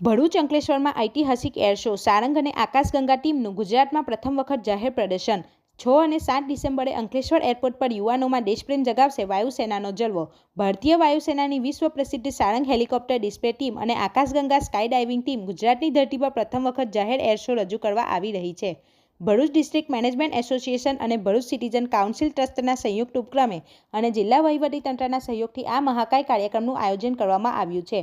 ભરૂચ અંકલેશ્વરમાં ઐતિહાસિક air show, Sarang અને આકાશગંગા ટીમનું ગુજરાતમાં પ્રથમ વખત જાહેર પ્રદર્શન. છ અને સાત ડિસેમ્બરે અંકલેશ્વર એરપોર્ટ પર યુવાનોમાં દેશપ્રેમ જગાવશે વાયુસેનાનો જલવો. ભારતીય વાયુસેનાની વિશ્વ પ્રસિદ્ધ સારંગ હેલિકોપ્ટર ડિસ્પ્લે ટીમ અને આકાશગંગા સ્કાય ડાઇવિંગ ટીમ ગુજરાતની ધરતી પર પ્રથમ વખત જાહેર એર શો રજૂ કરવા આવી રહી છે. ભરૂચ ડિસ્ટ્રિક્ટ મેનેજમેન્ટ એસોસિએશન અને ભરૂચ સિટીઝન કાઉન્સિલ ટ્રસ્ટના સંયુક્ત ઉપક્રમે અને જિલ્લા વહીવટીતંત્રના સહયોગથી આ મહાકાય કાર્યક્રમનું આયોજન કરવામાં આવ્યું છે.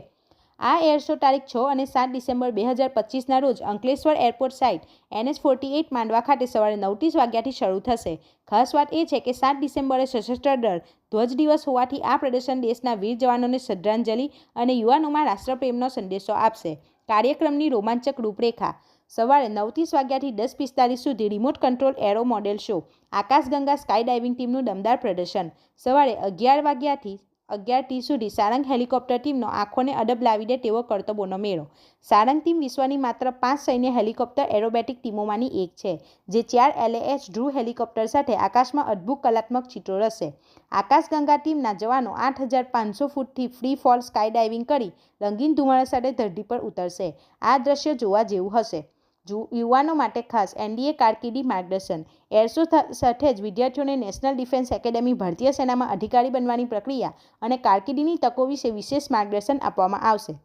આ એર શો તારીખ છ અને સાત ડિસેમ્બર બે હજાર પચીસના રોજ Ankleshwar airport site NS forty eight Mandva ખાતે સવારે નવ વાગ્યાથી શરૂ થશે. ખાસ વાત એ છે કે સાત ડિસેમ્બરે સશસ્ત્ર દળ ધ્વજ દિવસ હોવાથી આ પ્રદર્શન દેશના વીર જવાનોને શ્રદ્ધાંજલિ અને યુવાનોમાં રાષ્ટ્રપ્રેમનો સંદેશો આપશે. કાર્યક્રમની રોમાંચક રૂપરેખા. સવારે નવ વાગ્યાથી દસ પિસ્તાલીસ સુધી remote control aero model show. Akashganga sky diving ટીમનું દમદાર પ્રદર્શન. સવારે અગિયાર વાગ્યાથી અગિયાર ટી સુધી સારંગ હેલિકોપ્ટર ટીમનો આંખોને અડબ લાવી દે તેવો કરતબોનો મેળો. સારંગ ટીમ વિશ્વની માત્ર પાંચ સૈન્ય હેલિકોપ્ટર એરોબેટિક ટીમોમાંની એક છે, જે ચાર એલએએચ ડ્રુ હેલિકોપ્ટર સાથે આકાશમાં અદ્ભુત કલાત્મક ચિત્રો રચશે આકાશગંગા ટીમના જવાનો આઠ હજાર પાંચસો ફૂટથી ફ્રી ફોલ સ્કાય ડાઇવિંગ કરી રંગીન ધુમાડા સાથે ધરતી પર ઉતરશે. આ દ્રશ્ય જોવા જેવું હશે. યુવાનો માટે ખાસ એનડીએ કારકિર્દી માર્ગદર્શન. એરસો સાથે જ વિદ્યાર્થીઓને નેશનલ ડિફેન્સ એકેડેમી ભારતીય સેનામાં અધિકારી બનવાની પ્રક્રિયા અને કારકિર્દીની તકો વિશે વિશેષ માર્ગદર્શન આપવામાં આવશે.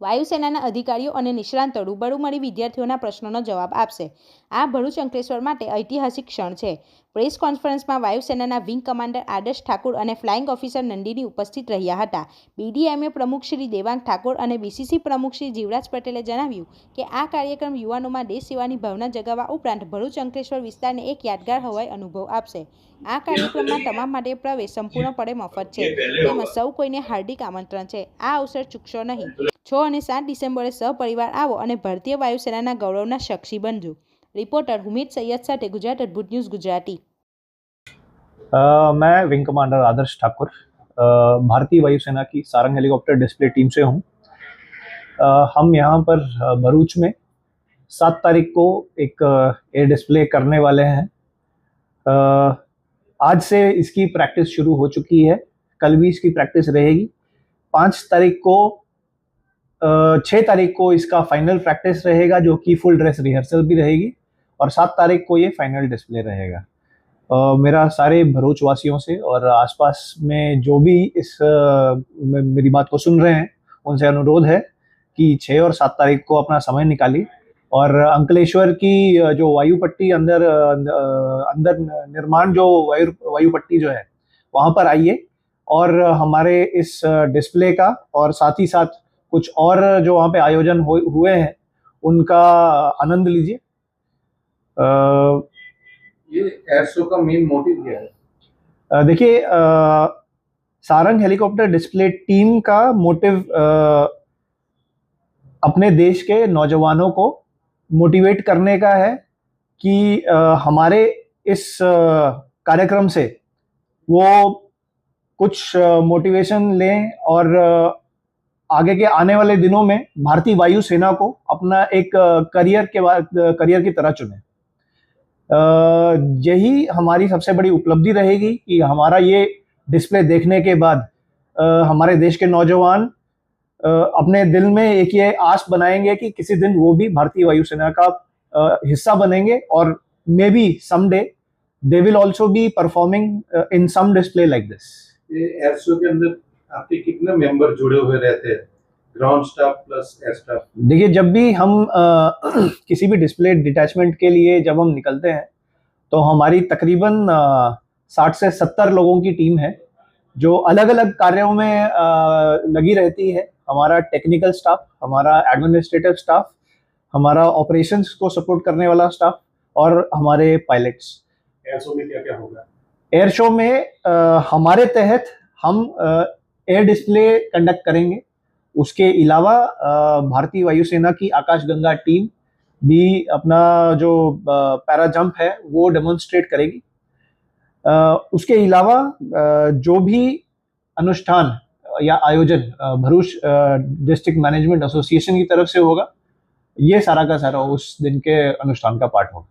વાયુસેનાના અધિકારીઓ અને નિષ્ણાંતો રૂબરૂ મળી વિદ્યાર્થીઓના પ્રશ્નોનો જવાબ આપશે. આ ભરૂચ અંકલેશ્વર માટે ઐતિહાસિક ક્ષણ છે. પ્રેસ કોન્ફરન્સમાં વાયુસેનાના વિંગ કમાન્ડર આદર્શ ઠાકુર અને ફ્લાઇંગ ઓફિસર નંદીની ઉપસ્થિત રહ્યા હતા. બીડીએમએ પ્રમુખ શ્રી દેવાંગ ઠાકોર અને બીસીસી પ્રમુખ શ્રી જીવરાજ પટેલે જણાવ્યું કે આ કાર્યક્રમ યુવાનોમાં દેશ સેવાની ભાવના જગાવવા ઉપરાંત ભરૂચ અંકલેશ્વર વિસ્તારને એક યાદગાર હવાઈ અનુભવ આપશે. આ કાર્યક્રમમાં તમામ માટે પ્રવેશ સંપૂર્ણપણે મફત છે. તેમાં સૌ કોઈને હાર્દિક આમંત્રણ છે. આ અવસર ચૂકશો નહીં. છ અને સાત ડિસેમ્બરે સહપરિવાર આવો અને ભારતીય વાયુસેનાના ગૌરવના સાક્ષી બનજો રિપોર્ટર હુમિદ સૈયદ સાથે ગુજરાત અદ્ભુત ન્યૂઝ ગુજરાતી अ, मैं विंग कमांडर आदर्श ठाकुर अ, भारतीय वायुसेना की सारंग हेलीकॉप्टर डिस्प्ले टीम से हूँ अ, हम यहाँ पर अ, भरूच में सात तारीख को एक एयर डिस्प्ले करने वाले हैं अ, आज से इसकी प्रैक्टिस शुरू हो चुकी है कल भी इसकी प्रैक्टिस रहेगी पाँच तारीख को अ, छः तारीख को इसका फाइनल प्रैक्टिस रहेगा जो कि फुल ड्रेस रिहर्सल भी रहेगी और सात तारीख को ये फाइनल डिस्प्ले रहेगा। अ, मेरा सारे भरूच वासियों से और आसपास में जो भी इस मे- मेरी बात को सुन रहे हैं उनसे अनुरोध है कि छः और सात तारीख को अपना समय निकालिए। और अंकलेश्वर की जो वायु पट्टी अंदर अंदर निर्माण जो वायु वायु पट्टी जो है वहाँ पर आइए। और हमारे इस डिस्प्ले का और साथ ही साथ कुछ और जो वहाँ पे आयोजन हुए हैं उनका आनंद लीजिए। ये एयर शो का मेन मोटिव क्या है? देखिए सारंग हेलीकॉप्टर डिस्प्ले टीम का मोटिव अपने देश के नौजवानों को मोटिवेट करने का है कि अ, हमारे इस कार्यक्रम से वो कुछ मोटिवेशन लें और आगे के आने वाले दिनों में भारतीय वायुसेना को अपना एक करियर के करियर की तरह चुने। यही हमारी सबसे बड़ी उपलब्धि रहेगी कि हमारा ये डिस्प्ले देखने के बाद हमारे देश के नौजवान अपने दिल में एक ये आस बनाएँगे कि किसी दिन वो भी भारतीय वायुसेना का हिस्सा बनेंगे और may be someday they will also be performing in some display like this air show के अंदर आपके कितने मेंबर जुड़े हुए रहते हैं? Ground staff plus air staff देखिए जब भी हम अ, किसी भी डिस्प्ले डिटैचमेंट के लिए जब हम निकलते हैं तो हमारी तकरीबन साठ से सत्तर लोगों की टीम है जो अलग अलग कार्यों में अ, लगी रहती है। हमारा टेक्निकल स्टाफ हमारा एडमिनिस्ट्रेटिव स्टाफ हमारा ऑपरेशंस को सपोर्ट करने वाला स्टाफ और हमारे पायलट्स एयर शो में क्या क्या होगा? एयर शो में अ, हमारे तहत हम एयर डिस्प्ले कंडक्ट करेंगे। उसके अलावा भारतीय वायुसेना की आकाशगंगा टीम भी अपना जो पैरा जंप है, वो डेमोन्स्ट्रेट करेगी। उसके अलावा जो भी अनुष्ठान या आयोजन भरूच डिस्ट्रिक्ट मैनेजमेंट एसोसिएशन की तरफ़ से होगा, ये सारा का सारा उस दिन के अनुष्ठान का पार्ट होगा।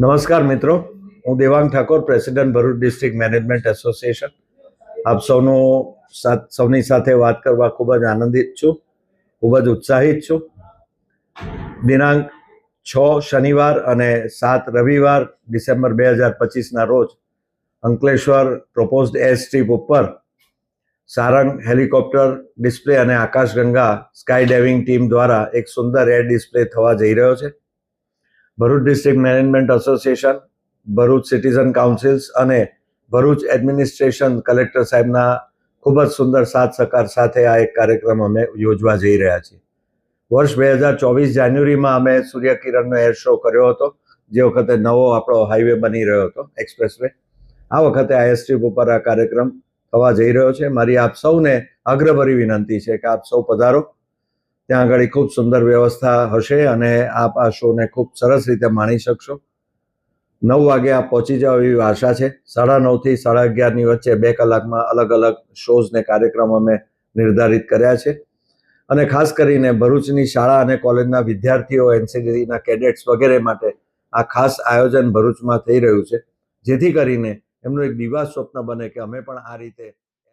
नमस्कार मित्रों। હું Devang Thakor president Bharuch district management association આપ સૌનું સૌની સાથે વાત કરવા ખૂબ જ આનંદિત છું, ખૂબ જ ઉત્સાહિત છું. દિનાંક છ શનિવાર અને સાત રવિવાર ડિસેમ્બર બે હજાર પચીસના રોજ અંકલેશ્વર પ્રપોઝડ એર સ્ટ્રીપ ઉપર સારંગ હેલિકોપ્ટર ડિસ્પ્લે અને આકાશગંગા સ્કાય ડાઇવિંગ ટીમ દ્વારા એક સુંદર એર ડિસ્પ્લે થવા જઈ રહ્યો છે. Bharuch district management association Bharuch citizen councils અને ભરૂચ એડમિનિસ્ટ્રેશન કલેક્ટર સાહેબના ખૂબ જ સુંદર સાથ સહકાર સાથે આ એક કાર્યક્રમ અમે યોજવા જઈ રહ્યા છીએ. વર્ષ બે હજાર ચોવીસ જાન્યુઆરીમાં અમે સૂર્યકિરણનો એર શો કર્યો હતો, જે વખતે નવો આપણો હાઈવે બની રહ્યો હતો એક્સપ્રેસ વે આ વખતે આ એસટ્રીપ ઉપર આ કાર્યક્રમ થવા જઈ રહ્યો છે. મારી આપ સૌને અગ્રભરી વિનંતી છે કે આપ સૌ પધારો. ત્યાં આગળ ખૂબ સુંદર વ્યવસ્થા હશે અને આપ આ શોને ખૂબ સરસ રીતે માણી શકશો. નવ વાગે આપ પહોંચી જાઓ એવી આશા છે. સાડા નવથી સાડા અગિયારની વચ્ચે બે કલાકમાં અલગ અલગ શોઝ ને કાર્યક્રમ અમે નિર્ધારિત કર્યા છે. અને ખાસ કરીને ભરૂચની શાળા અને કોલેજના વિદ્યાર્થીઓ, એનસીડીના કેડેટ્સ વગેરે માટે આ ખાસ આયોજન ભરૂચમાં થઈ રહ્યું છે. જેથી કરીને એમનું એક દિવા સ્વપ્ન બને કે અમે પણ આ રીતે